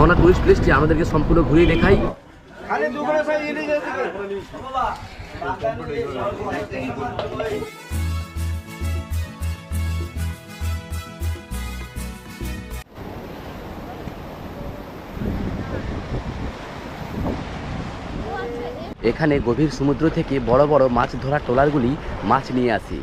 মোহনা tourist প্লেসটি আমাদেরকে সম্পূর্ণ ঘুরিয়ে দেখাই। এখানে গভীর সমুদ্র থেকে বড় বড় মাছ ধরা ট্রলারগুলি মাছ নিয়ে আসে।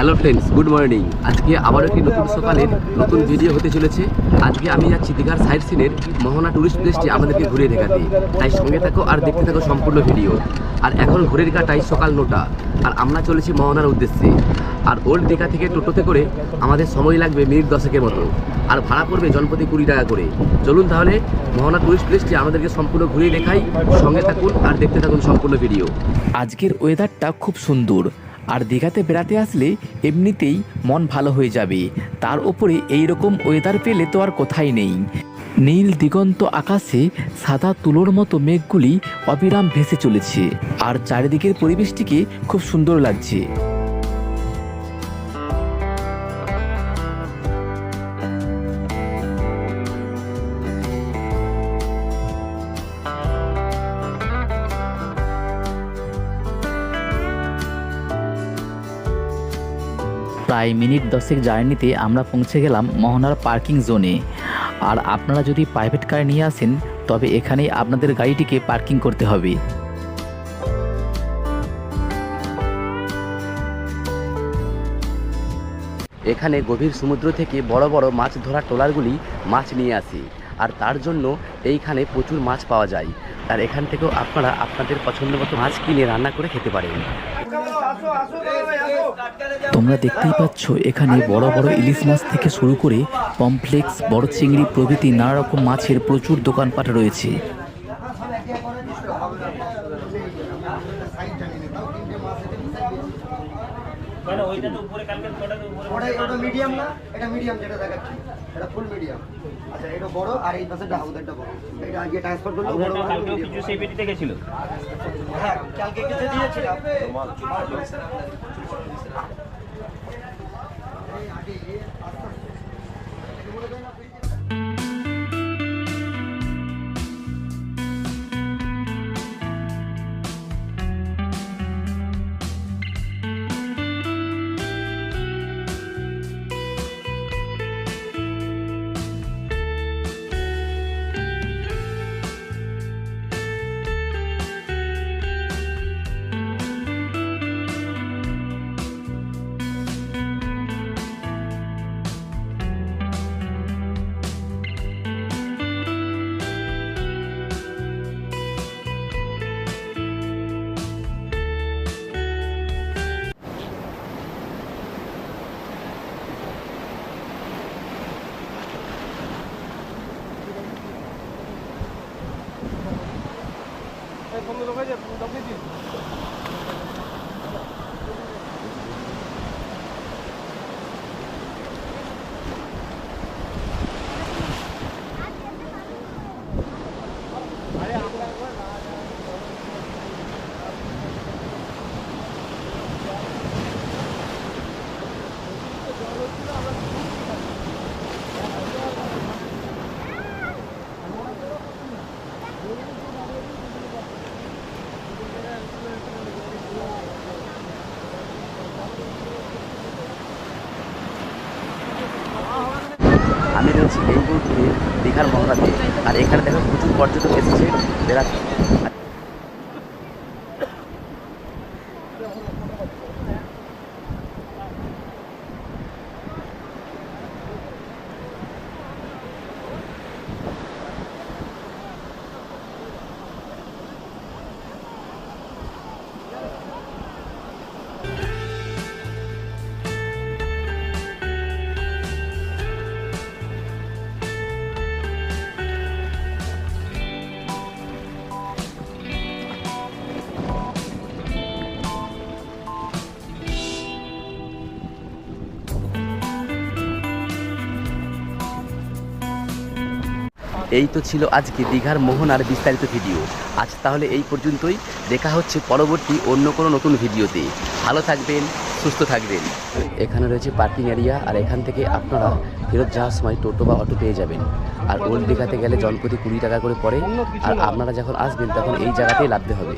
Hello friends, good morning. আজকে আবার একটি নতুন সকালের নতুন ভিডিও হতে চলেছে। আজকে আমি যাচ্ছি দীঘার সাইড সিনের মোহনা টুরিস্ট প্লেসটি আমাদেরকে ঘুরিয়ে দেখাতে। তাই সঙ্গে থাকো আর দেখতে থাকো সম্পূর্ণ ভিডিও। আর এখন ঘুরের কাটাই সকাল নটা, আর আমরা চলেছি মোহনার উদ্দেশ্যে। আর ওল্ড দীঘা থেকে টোটোতে করে আমাদের সময় লাগবে মিনিট দশেকের মতো। আর ভাড়া পড়বে জনপ্রতি কুড়ি টাকা করে। চলুন তাহলে মোহনা টুরিস্ট প্লেসটি আমাদেরকে সম্পূর্ণ ঘুরিয়ে দেখাই। সঙ্গে থাকুন আর দেখতে থাকুন সম্পূর্ণ ভিডিও। আজকের ওয়েদারটা খুব সুন্দর। আর দীঘাতে বেড়াতে আসলে এমনিতেই মন ভালো হয়ে যাবে। তার ওপরে এই রকম ওয়েদার পেলে তো আর কোথায় নেই। নীল দিগন্ত আকাশে সাদা তুলোর মতো মেঘগুলি অবিরাম ভেসে চলেছে। আর চারিদিকের পরিবেশটিকে খুব সুন্দর লাগছে। প্রায় মিনিট দশেক জার্নিতে আমরা পৌঁছে গেলাম মোহনার পার্কিং জোনে। আর আপনারা যদি প্রাইভেট কার নিয়ে আসেন, তবে এখানেই আপনাদের গাড়িটিকে পার্কিং করতে হবে। এখানে গভীর সমুদ্র থেকে বড় বড় মাছ ধরা ট্রলারগুলি মাছ নিয়ে আসে। আর তার জন্য এইখানে প্রচুর মাছ পাওয়া যায়। আর এখান থেকেও আপনারা আপনাদের পছন্দ মতো মাছ কিনে রান্না করে খেতে পারেন। তোমরা দেখতেই পাচ্ছ, এখানে বড় বড় ইলিশ মাছ থেকে শুরু করে কমপ্লেক্স, বড় চিংড়ি প্রভৃতি নানা রকম মাছের প্রচুর দোকানপাট রয়েছে। ওটা ওটা মিডিয়াম না এটা মিডিয়াম যেটা দেখাচ্ছি। এটা ফুল মিডিয়াম আচ্ছা এটা বড় আর এই পাশে হাউদারটা বড়। এটা আগে ট্রান্সফার করলে বড় হয়, কালকেও কিছু সেই পেটিতে গেছিল? হ্যাঁ কালকে কিছু দিয়েছিলাম। Bunu da koyacağım. Bunu da. আমি রয়েছি এই থেকে দীঘার মহড়াতে আর এখানে দেখো প্রচুর পর্যটক এসেছে বেড়াতে। এই তো ছিল আজকে দীঘার মোহনার বিস্তারিত ভিডিও। আজ তাহলে এই পর্যন্তই। দেখা হচ্ছে পরবর্তী অন্য কোনো নতুন ভিডিওতে। ভালো থাকবেন, সুস্থ থাকবেন। এখানে রয়েছে পার্কিং এরিয়া আর এখান থেকে আপনারা ফেরত যাওয়ার সময় টোটো বা অটো পেয়ে যাবেন। আর ওল্ড দীঘাতে গেলে জনপ্রতি কুড়ি টাকা করে পড়ে। আর আপনারা যখন আসবেন, তখন এই জায়গাতেই লাভতে হবে।